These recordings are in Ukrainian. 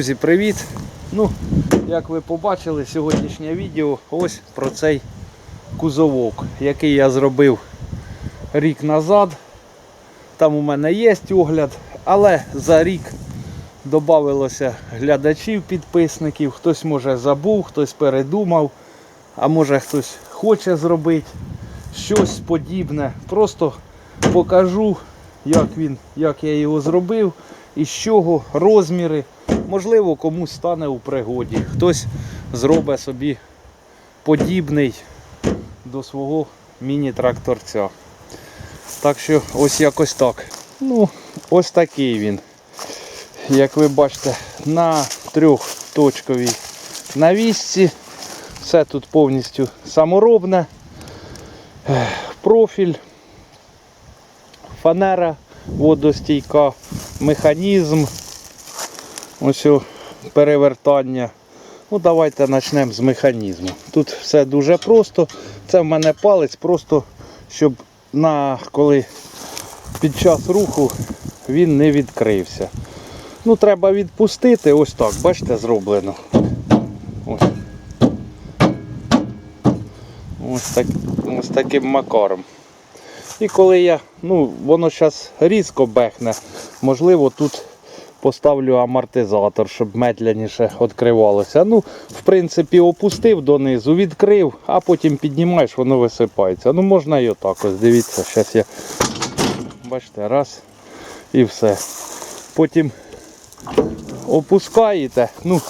Друзі, привіт! Ну, як ви побачили, сьогоднішнє відео ось про цей кузовок, який я зробив рік назад. Там у мене є огляд, але за рік додавилося глядачів, підписників. Хтось може забув, хтось передумав, а може хтось хоче зробити щось подібне. Просто покажу, як він, як я його зробив, із чого розміри. Можливо, комусь стане у пригоді. Хтось зробить собі подібний до свого міні-тракторця. Так що ось якось так. Ну, ось такий він. Як ви бачите, на трьохточковій навісці. Все тут повністю саморобне. Профіль, фанера водостійка, механізм. Ось перевертання. Ну, давайте почнемо з механізму. Тут все дуже просто. Це в мене палець, просто щоб на коли під час руху він не відкрився. Ну, треба відпустити, ось так, бачите, зроблено. Ось. Ось, так, ось таким макаром. І коли я, ну, воно зараз різко бехне, можливо, тут поставлю амортизатор, щоб медленніше відкривалося. Ну, в принципі, опустив донизу, відкрив, а потім піднімаєш, воно висипається. Ну, можна і отак ось, дивіться, зараз я, бачите, раз і все. Потім опускаєте, ну,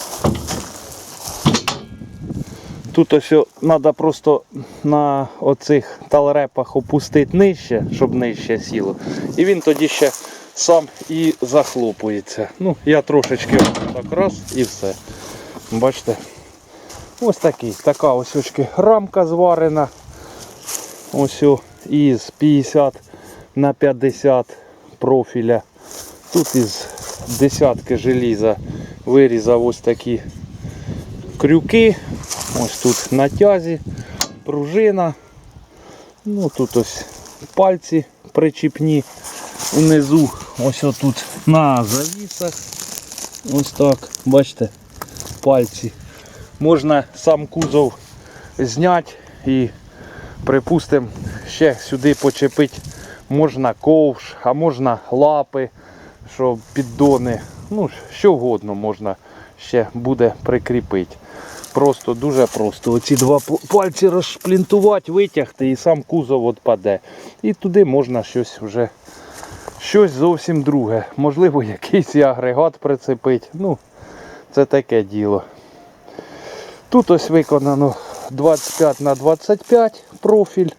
Тут ось треба просто на оцих талрепах опустити нижче, щоб нижче сіло. І він тоді ще сам і захлопується. Ну, я трошечки так раз і все. Бачите? Ось такий. Така ось очки рамка зварена. Ось із 50 на 50 профіля. Тут із десятки желіза вирізав ось такі крюки. Ось тут на тязі, пружина. Ну тут ось пальці причіпні внизу. Ось отут на завісах. Ось так, бачите, пальці. Можна сам кузов зняти і, припустимо, ще сюди почепити можна ковш, а можна лапи, що піддони. Ну, що вгодно можна ще буде прикріпити. Просто дуже просто. Оці два пальці розшплінтувати, витягти і сам кузов відпаде. І туди можна щось вже щось зовсім друге. Можливо, якийсь агрегат прицепити. Ну, це таке діло. Тут ось виконано 25 на 25 профіль.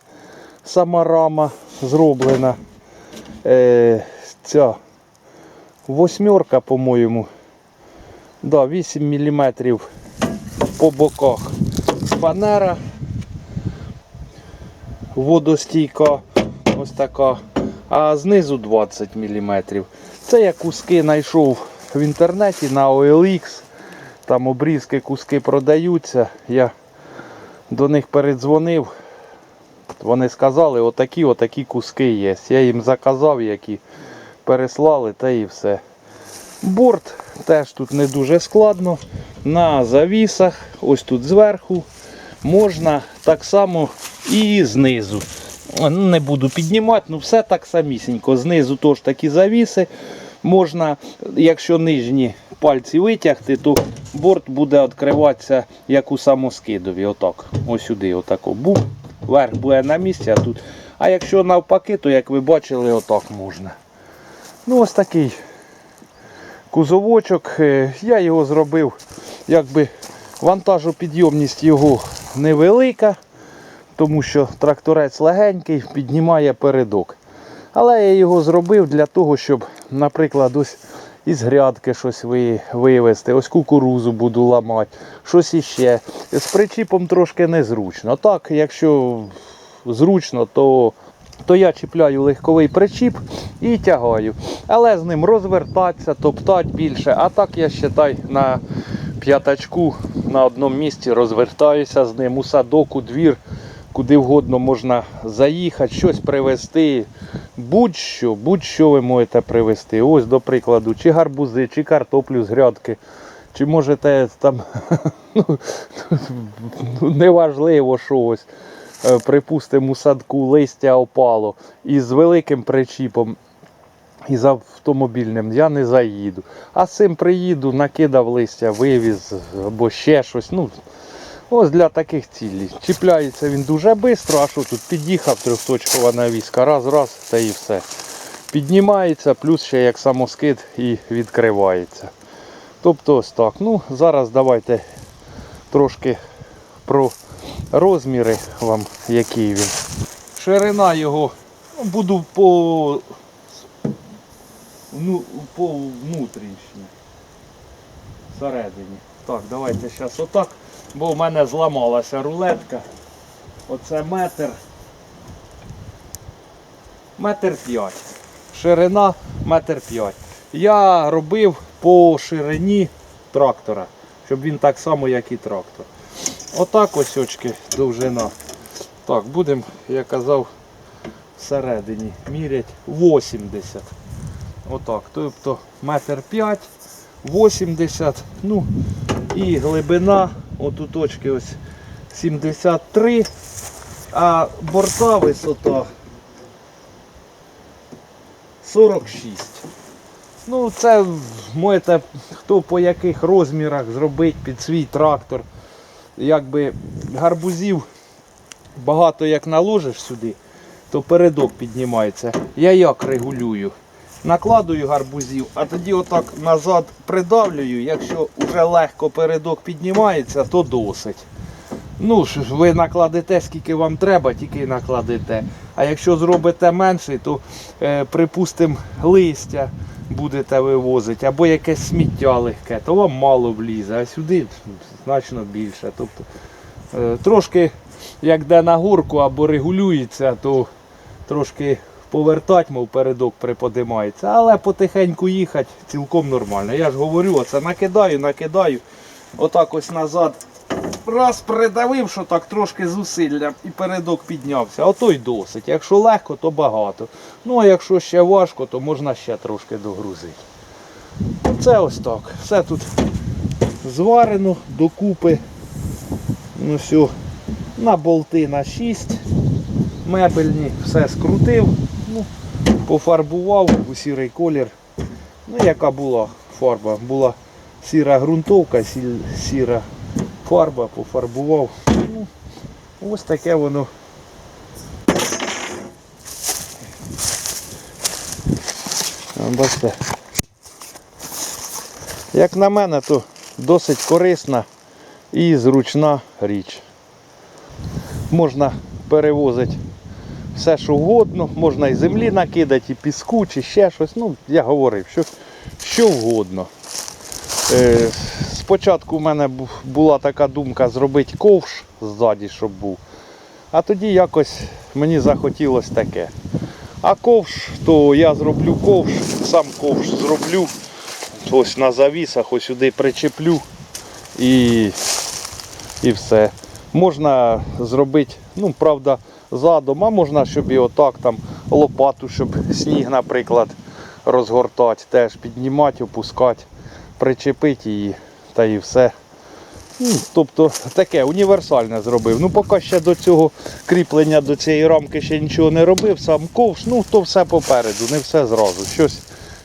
Сама рама зроблена. Е, ця восьмерка, по-моєму. Да, 8 мм по боках. Фанера водостійка, ось така, а знизу 20 мм. Це я куски знайшов в інтернеті на OLX. Там обрізки куски продаються. Я до них передзвонив. Вони сказали, отакі, отакі куски є. Я їм заказав, які переслали, та і все. Борт теж тут не дуже складно. На завісах, ось тут зверху, можна так само і знизу. Не буду піднімати, ну все так самісінько. Знизу теж такі завіси. Можна, якщо нижні пальці витягти, то борт буде відкриватися як у самоскидові. Отак. Ось сюди, отако. Був. Верх буде на місці, а тут. А якщо навпаки, то як ви бачили, отак можна. Ну, ось такий кузовочок. Е, Я його зробив, якби вантажопідйомність його невелика, тому що тракторець легенький, піднімає передок. Але я його зробив для того, щоб, наприклад, ось із грядки щось вивезти, ось кукурузу буду ламати, щось іще. З причіпом трошки незручно. Так, якщо зручно, то то я чіпляю легковий причіп і тягаю. Але з ним розвертатися, топтати більше. А так я вважаю, на п'ятачку на одному місці розвертаюся з ним у садок, у двір. куди вгодно можна заїхати, щось привезти. Будь-що, будь-що ви можете привезти. Ось, до прикладу, чи гарбузи, чи картоплю з грядки. Чи можете там, ну, неважливо, що ось, припустимо, у садку листя опало і з великим причіпом, і з автомобільним я не заїду. А з цим приїду, накидав листя, вивіз або ще щось. Ну, ось для таких цілей. Чіпляється він дуже швидко, а що тут під'їхав трьохточкова навіска, раз, раз, та і все. Піднімається, плюс ще як самоскид і відкривається. Тобто ось так. Ну, зараз давайте трошки про розміри вам, який він. Ширина його ну, буду по, ну, по внутрішній. Всередині. Так, давайте зараз отак, бо в мене зламалася рулетка. Оце метр. Метр п'ять. Ширина метр п'ять. Я робив по ширині трактора, щоб він так само, як і трактор. Отак ось очки довжина. Так, будемо, я казав, всередині мірять 80. Отак. Тобто метр п'ять, 80, ну і глибина, отут точки ось 73, а борта висота 46. Ну, це можете хто по яких розмірах зробити під свій трактор. Якби гарбузів багато як наложиш сюди, то передок піднімається. Я як регулюю? Накладую гарбузів, а тоді отак назад придавлюю. Якщо вже легко передок піднімається, то досить. Ну, ж ви накладете скільки вам треба, тільки й накладете. А якщо зробите менший, то, е, припустимо, листя будете вивозити, або якесь сміття легке, то вам мало влізе, а сюди значно більше. Тобто, е, трошки, як де на горку або регулюється, то трошки повертать, мов передок приподимається, але потихеньку їхати цілком нормально. Я ж говорю, оце накидаю, накидаю, отак ось назад раз придавив, що так трошки зусилля і передок піднявся. Ото й досить. Якщо легко, то багато. Ну а якщо ще важко, то можна ще трошки догрузити. Це ось так. Все тут зварено докупи. Ну все, на болти на 6. Мебельні, все скрутив, ну, пофарбував у сірий колір. Ну, яка була фарба? Була сіра ґрунтовка, сіра фарба, пофарбував. Ну, ось таке воно. Бачите. Як на мене, то досить корисна і зручна річ. Можна перевозити все, що вгодно, можна і землі накидати, і піску, чи ще щось. Ну, я говорив, що, що вгодно. Е, спочатку в мене була така думка зробити ковш ззаді, щоб був. А тоді якось мені захотілося таке. А ковш, то я зроблю ковш, сам ковш зроблю. Ось на завісах, ось сюди причеплю і, і все. Можна зробити, ну, правда, задом, а можна, щоб і отак там лопату, щоб сніг, наприклад, розгортати, теж піднімати, опускати, причепити її та і все. Ну, тобто таке універсальне зробив. Ну, поки ще до цього кріплення до цієї рамки ще нічого не робив, сам ковш, ну то все попереду, не все зразу. Щось,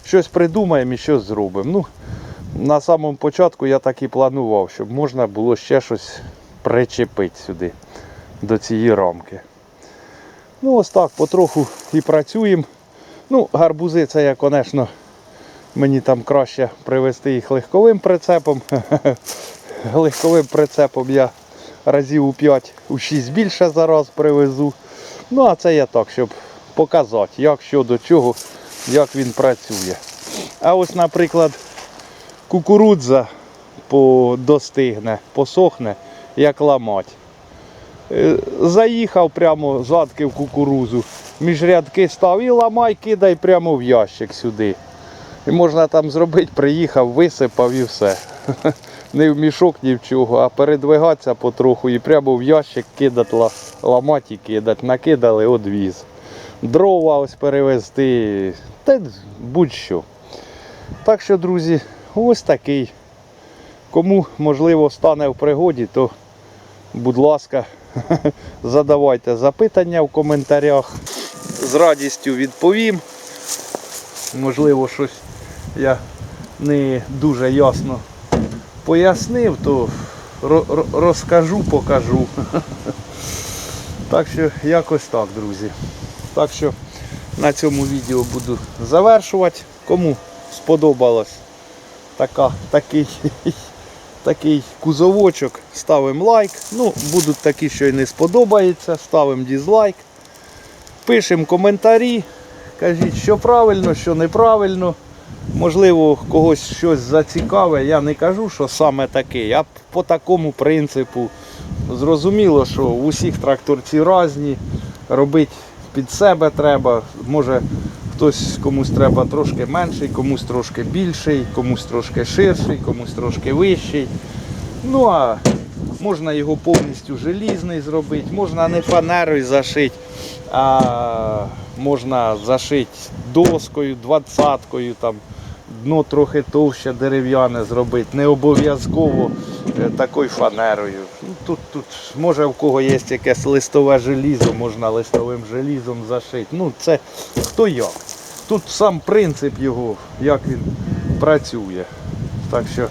щось придумаємо і щось зробимо. Ну, на самому початку я так і планував, щоб можна було ще щось причепити сюди, до цієї рамки. Ну, ось так, потроху і працюємо. Ну, гарбузи це я, звісно, мені там краще привезти їх легковим прицепом. Легковим прицепом я разів у 5, у 6 більше зараз привезу. Ну, а це я так, щоб показати, як що до чого, як він працює. А ось, наприклад, кукурудза достигне, посохне, як ламать. Е, Заїхав прямо задки в кукурузу, між рядки став і ламай, кидай прямо в ящик сюди. І можна там зробити, приїхав, висипав і все. не в мішок, ні в чого, а передвигатися потроху і прямо в ящик кидати, ламати і кидати. Накидали, одвіз. Дрова ось перевезти, та будь-що. Так що, друзі, ось такий. Кому можливо стане в пригоді, то будь ласка, задавайте запитання в коментарях. З радістю відповім. Можливо, щось я не дуже ясно пояснив, то ро- ро- розкажу, покажу. Так що якось так, друзі. Так що на цьому відео буду завершувати. Кому сподобалось така, такий, такий кузовочок, ставимо лайк. Ну, будуть такі, що й не сподобається, ставимо дізлайк. Пишемо коментарі, кажіть, що правильно, що неправильно. Можливо, когось щось зацікаве. Я не кажу, що саме таке. Я по такому принципу зрозуміло, що у всіх тракторці різні. Робити під себе треба. Може хтось комусь треба трошки менший, комусь трошки більший, комусь трошки ширший, комусь трошки вищий. Ну а можна його повністю желізний зробити, можна не фанерою зашити, а можна зашити доскою, двадцяткою, там, дно трохи товще дерев'яне зробити. Не обов'язково е, такою фанерою. Тут, тут може в кого є якесь листове желізо, можна листовим желізом зашити. Ну, це хто як. Тут сам принцип його, як він працює. Так що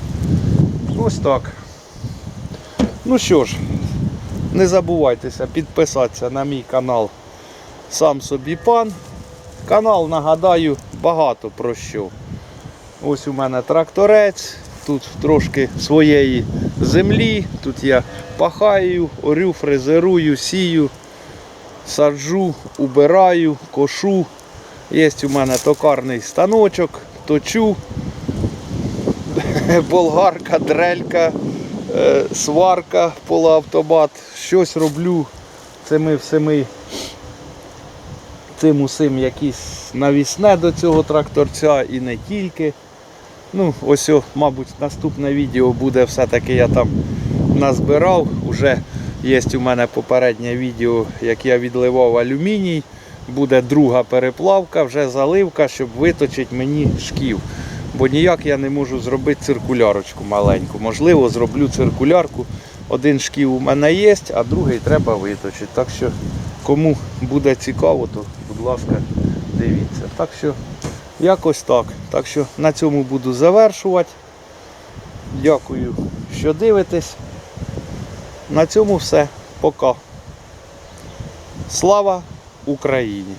ось так. Ну що ж, не забувайтеся підписатися на мій канал Сам собі пан. Канал, нагадаю, багато про що. Ось у мене тракторець, тут трошки своєї землі, тут я пахаю, орю, фрезерую, сію, саджу, убираю, кошу. Є у мене токарний станочок, точу, болгарка, дрелька, е, сварка, полуавтомат. Щось роблю цими всіми цим усім якісь навісне до цього тракторця і не тільки. Ну, ось, мабуть, наступне відео буде все-таки я там назбирав. Уже є у мене попереднє відео, як я відливав алюміній. Буде друга переплавка, вже заливка, щоб виточити мені шків. Бо ніяк я не можу зробити циркулярочку маленьку. Можливо, зроблю циркулярку. Один шків у мене є, а другий треба виточити. Так що, кому буде цікаво, то будь ласка, дивіться. Так що, якось так. Так що на цьому буду завершувати. Дякую, що дивитесь. На цьому все. Пока. Слава Україні!